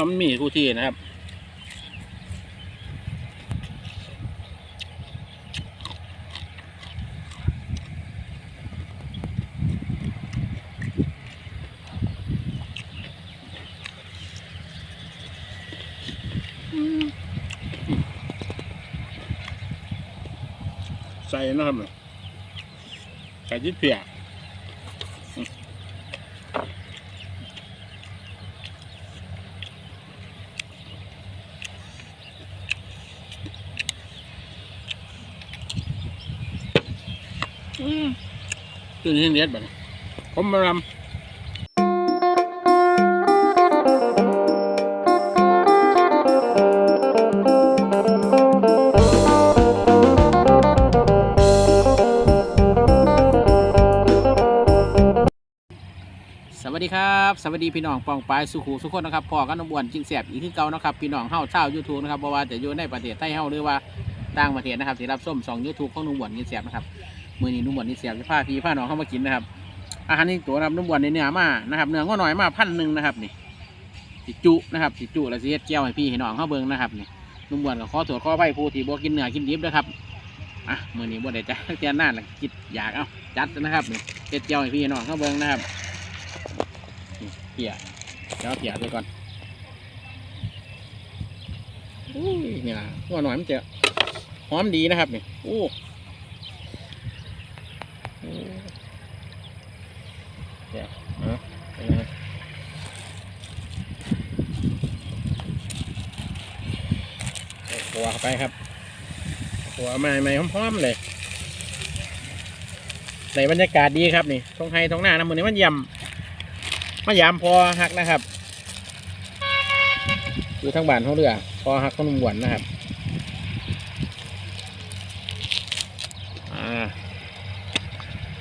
นาะครับเนาะมันมีคู่ที่นะครับ ใส่นะครับใส่ยิดเปียก ตัวนี้เด็ดแบบผมมาลำสวัสดีครับสวัสดีพี่น้องปองปายสุขุสุขคนนะครับพ่อกันนบวนจิงแสบอีกคือเก่านะครับพี่น้องเฮาเช่ายูทูบนะครับเพราะว่าจะอยู่ในประเทศไทยเฮาหรือว่าต่างประเทศนะครับที่รับส้มสองยูทูบของนบวนจิงแสบนะครับ มือนี้นุ่มบวนจิงแสบจะพาพี่พาหนองเข้ามากินนะครับ อาหารนี่ตัวนะครับนุ่มบวนในเนื้อมานะครับเนื้อก็หน่อยมาพันหนึ่งนะครับนี่สิจุนะครับสิจุแล้วสิเฮ็ดแก้วให้พี่ให้น้องเข้าเบิ่งนะครับนี่นุ่มบวนกับข้อตรวจข้อไฟผู้ที่บ่กินเนื้อกินดิบนะครับอะมือนี้บ่ได้จ้ะเตียนหน้าละคิดอยากเอาจัดนะครับนี่เฮ็ดแก้วให้พี่ให้น้องเข้าเบิ่งนะครับเกี่ยเดี๋ยวเอาเกี่ยไปก่อนอุ้ยเนี่ยก็หน่อยมันจะหอมดีนะครับนี่อ้โอ้ เดี๋ยวเอาไปเลยเอาหัวเข้า ไปครับหัวใหม่ใหม่ๆพร้อมๆเลยในบรรยากาศดีครับนี่ทงไฮทงหน้านะมือนี้มันยำมันยำพอหักนะครับอยู่ทั้งบ้านเขาเรือพอหักขนุ่มหวานนะครับ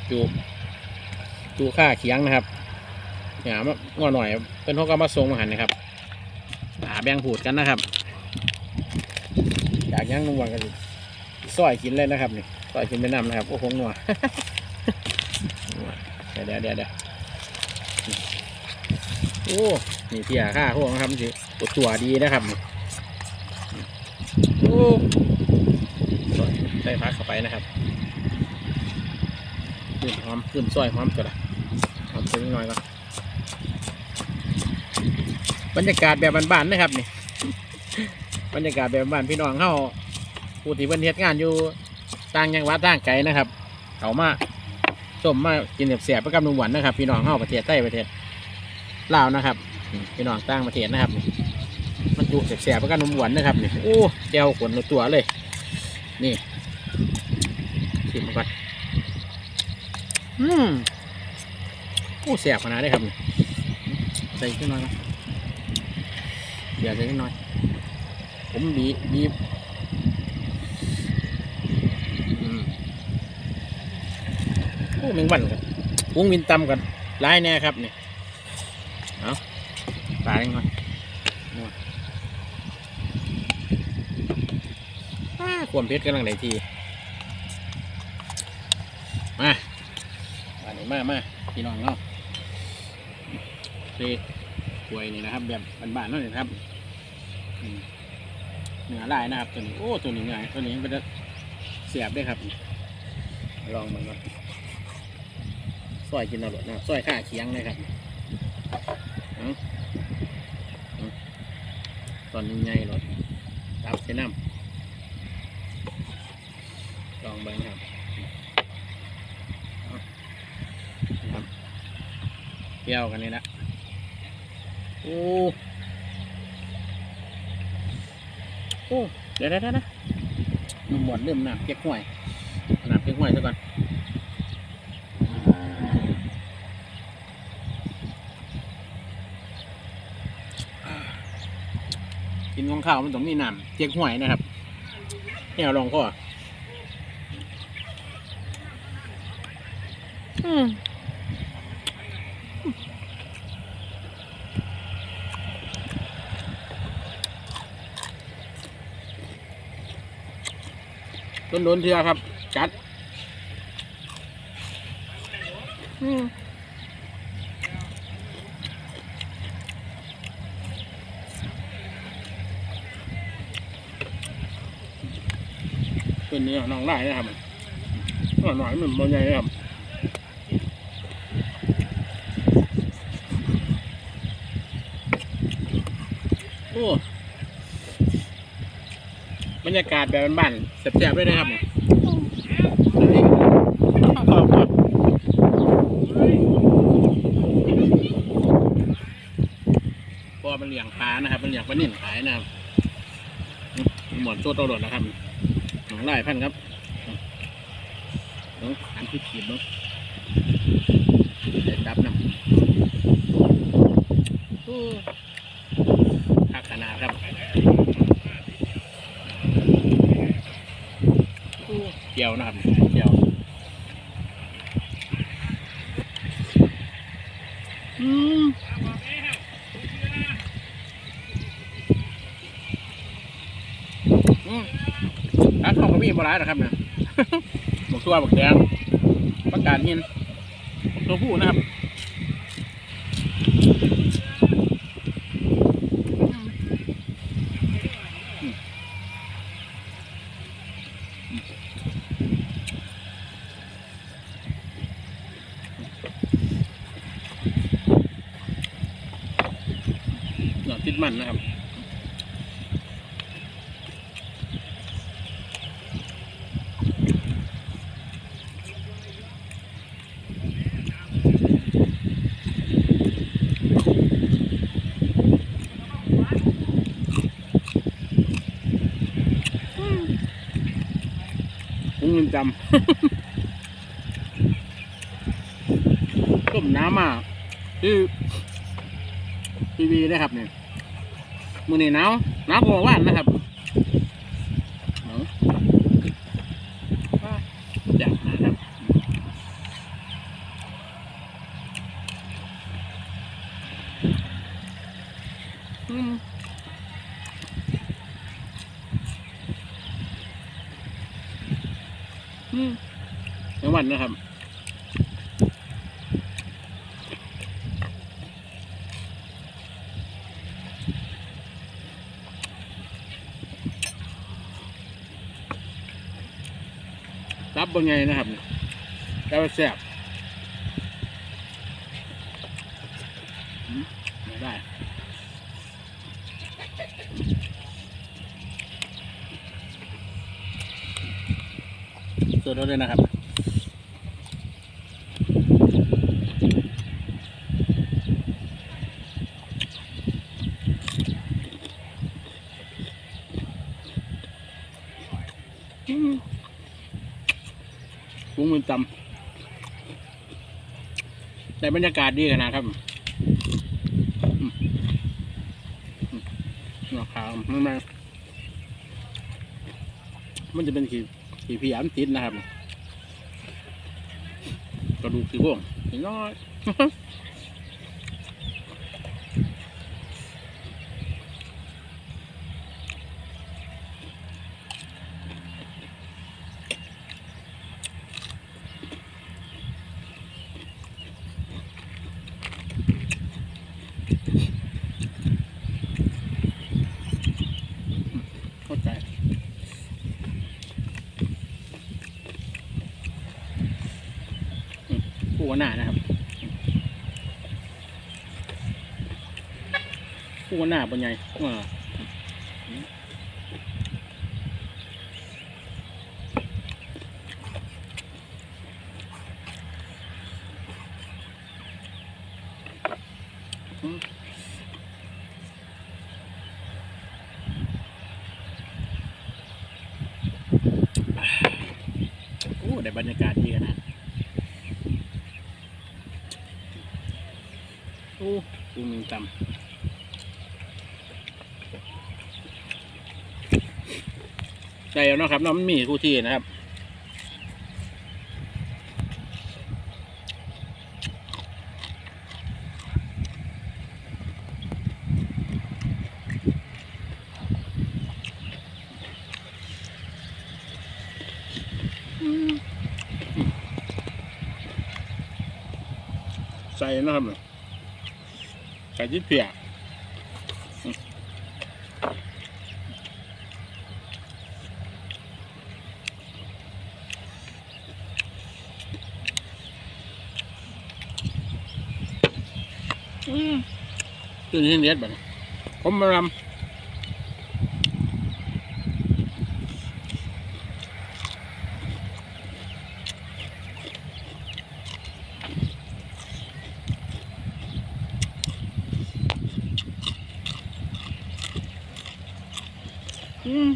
จูบดูค่าเคียงนะครับเนี่ยมางอหน่อยเป็นพวกก็มาส่งมาหันนะครับหาแบ่งผูดกันนะครับ ยากย่างนุ่มวานกันสิซอยกินเลยนะครับนี่ซอยกินไปนำนะครับโอ้โหนัวเดี๋ยวเดี๋ยวเดี๋ยวเดี๋ยวโอ้นี่เพียค่าพวกนะครับสิปวดตัวดีนะครับนี่โอ้ใส่พักเข้าไปนะครับขึ้นหอมขึ้นซอยหอมก็ได้เอาไปหน่อยก่อนบรรยากาศแบบบ้านๆนะครับนี่ รรยากาศแบบบ้านพี่น้องเข้าผู้ที่เพิ่นเฮ็ดงานอยู่ต่างจังหวัดต่างไกลนะครับเขามาชมมากินเสียบๆประกับนุ่มหวานนะครับ พี่น้องเข้าประเทศใต้ประเทศลาวนะครับพี่น้องต่างประเทศนะครับมันจุเสียบๆประกับนุ่มหวานนะครับนี่โอ้เจียวขนตัวเลย นี่ชิมก่อนอืมโอ้แสบขนาดได้ครับใส่ขึ้นหน่อยนะเดี๋ยวใส่ขึ้นหน่อย ผมบีบีบโอ้แมงวันกันวงวินตำกันร้ายแน่ครับเนี่ยเอาปลาเองหน่อยนัวอ้าความเผ็ดกำลังได้ที มาอันนี้มามาพี่น้องเนาะเซกล้วยนี่นะครับ แบบบานๆเนั่นเลยครับ เนื้อลายนะครับตัวนี้โอ้ตัวนี้เนื้อตัวนี้มันจะเสียบได้ครับ ลองมันก่อนซอยกินอาหลดนะครับซอยข้าเคียงเลยครับตอนนี้ไงหลดตับเส้นน้ำลองบิ้งครับครับเที่ยวกันนี่นะโอ้ โอ้เดี๋ยวเดี๋ยวเดี๋ยวนะนมหมดเริ่มหนักเก๊กห้วยหนักเก๊กห้วยซะก่อนกินของข้าวมันต้องมีน้ำเก๊กห้วยนะครับนี่เอาลองข้ออืม โดนโดนๆเทือครับ จัดอืมเป็นเนื้อน้องไล่นะครับหน่อยหน่อยๆมันมันใหญ่ครับโอ้บ รรยากาศแบบบ้านๆแซ่บๆด้วยนะครับเนี่ยขอบคุณพอมันเลี้ยงปลานะครับ มันเลี้ยงปลานิ่นขายนะครับหมอนโซ่ตลอดนะครับหนองไร่พันครับน้องอันที่ขีดเนาะเดี๋ยวจับน้ำโอ้พักขนาดครับโอ้เกี่ยวนะครับเกี่ยวอืมอืมร้านทองก็มีบร้ายนะครับเนี่ยหมกตัวหมกแดงประกาศหินตัวผู้นะครับอืมอืมหนอนติด มันนะครับเงินจำต้มน้ำมาที่ทีวีนะครับเนี่ย มือนี่หนาวหนาวกว่าว่านนะครับอยากนะครับอืมอืมจังหวัดนะครับ รับบนไงนะครับแต่ว่าแซ่บอืมไม่ได้สดๆเลยนะครับอืม บุ้งมันตำแต่บรรยากาศดีขนาดครับอืมอืมราคามันมามันจะเป็นขีขีพยายามติดนะครับกระดูกสีพวงนิดน้อย เข้าใจอืมผู้ว่า หน้านะครับคู่หน้าเป็นไงอ่าอืมโอ้ได้บรรยากาศดีขนาด โอ้ดูมีตำใจเอาเนาะครับนาะมันมีคู่ที่นะครับใส่นะครับ ใส่ยิดเปียกตัวนี้เด็ดแบบผมมาลำ อืม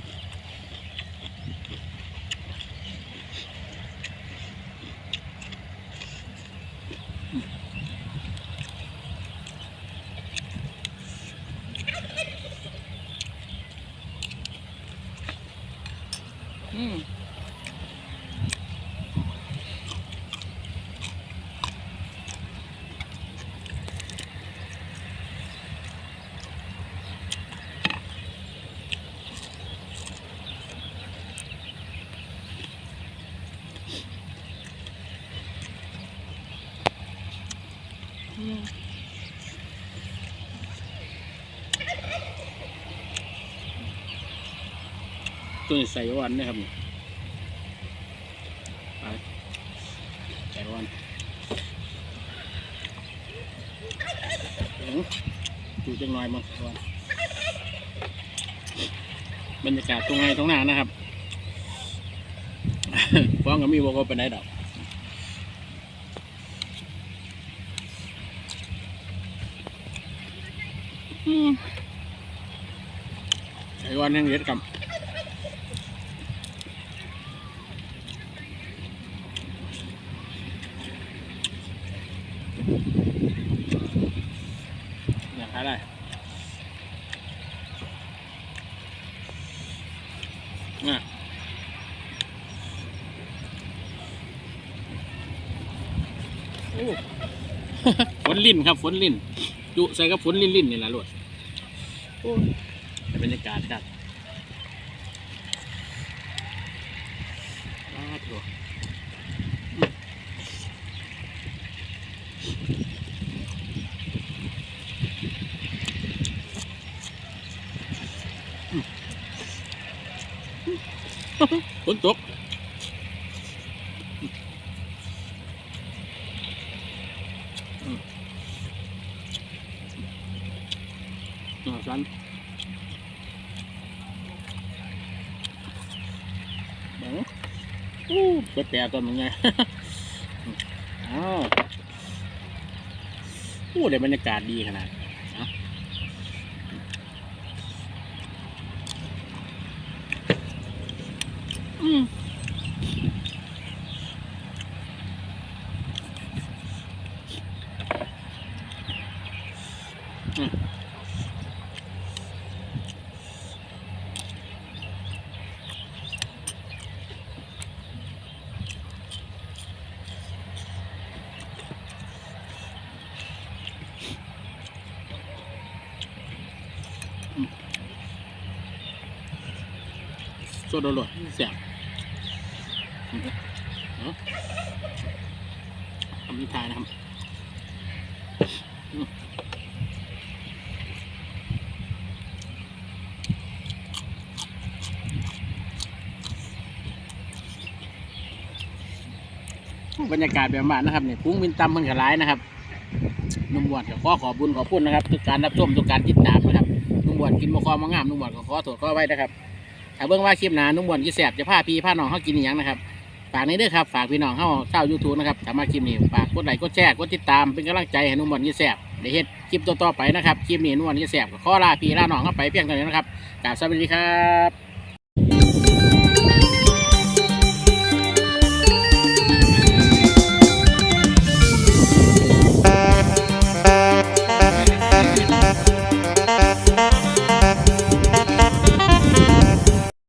ตัวนี้ใส่วันนะครับนี่ไปใส่วันอื้อดูจังหน่อยมั้งใส่วันบรรยากาศตรงไงตรงหน้านะครับฟ้องกับมีบอกว่าเป็นไหนดอกอืมใส่วันแห่งเด็ดกับอยากขายอะไรน่ะ โอ้ ฝน ลิ่นครับฝนลิ่นจุใส่กับฝนลิ่นลิ่นนี่แหละลวดโอ้ยแต่บรรยากาศครับอ้าวโถ่อืมฝนตกอ่า สันเดี๋ยวอู้เป็ดแปรตัวมันไงอ้าวอู้ได้บรรยากาศดีขนาดอืมอืม โดาโลดแซ่บทำนิทานนะครับบรรยากาศแบบบ้านนะครับเนี่ยพุ้งวินตำมันกร้ายนะครับนุ่มบวชก็ขอขอบุญขอพุ่นนะครับทุกการรับชมทุกการติดตามนะครับนุ่มบวชกินมะคอมะงามนุ่มบวชก็ขอโทษขอไว้นะครับ เบิ่งว่าคลิปหนานุ่มบวชกี่แสบจะพาพี่พาน้องเขากินอหย่างนะครับ ฝากในเด้อครับ ฝากพี่น้องเขาเข้ายูทูบนะครับสามาคลิปนี้ฝากกดไลค์กดแชร์กดติดตามเป็นกำลังใจให้นุ่มบวชกี่แสบเดี๋ยวเฮ็ดคลิปต่อๆไปนะครับคลิปนี้นุ่มบวชกี่แสบก็ขอลาพี่ลาน้องเข้าไปเพียงเท่านี้นะครับกราบสวัสดีครับ